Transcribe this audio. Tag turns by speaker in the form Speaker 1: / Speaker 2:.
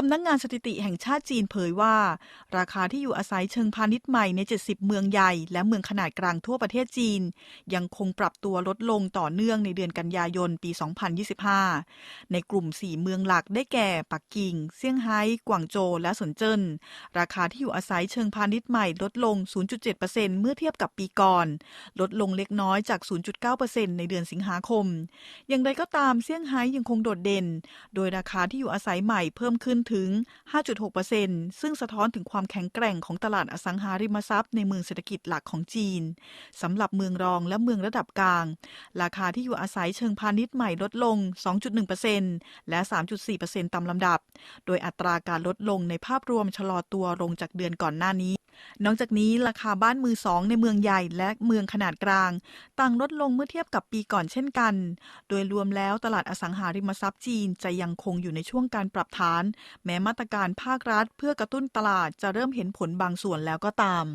Speaker 1: สำนักงงานสถิติแห่งชาติจีนเผยว่า ราคาที่อยู่อาศัยเชิงพาณิชย์ใหม่ใน 70 เมืองใหญ่ และเมืองขนาดกลางทั่วประเทศจีน ยังคงปรับตัวลดลงต่อเนื่องในเดือนกันยายนปี 2025 ในกลุ่ม 4 เมืองหลักได้แก่ ปักกิ่ง เซี่ยงไฮ้ กวางโจว และสนเจิ้น ราคาที่อยู่อาศัยเชิงพาณิชย์ใหม่ลดลง 0.7%เมื่อเทียบกับปีก่อน ลดลงเล็กน้อยจาก 0.9%ในเดือนสิงหาคม อย่างไรก็ตามเซี่ยงไฮ้ยังคงโดดเด่น โดยราคาที่อยู่อาศัยใหม่เพิ่มขึ้นถึง 5.6%ซึ่งสะท้อนถึงความแข็งแกร่งของตลาดอสังหาริมทรัพย์ในเมืองเศรษฐกิจหลักของจีนสำหรับเมืองรองและเมืองระดับกลาง ราคาที่อยู่อาศัยเชิงพาณิชย์ใหม่ลดลง 2.1%และ 3.4%ตามลำดับ โดยอัตราการลดลงในภาพรวมชะลอตัวลงจากเดือนก่อนหน้านี้ นอกจากนี้ราคาบ้านมือสองในเมืองใหญ่และเมืองขนาดกลาง ต่างลดลงเมื่อเทียบกับปีก่อนเช่นกัน โดยรวมแล้วตลาดอสังหาริมทรัพย์จีนจะยังคงอยู่ในช่วงการปรับฐาน แม้มาตรการภาครัฐ เพื่อกระตุ้นตลาดจะเริ่มเห็นผลบางส่วนแล้วก็ตาม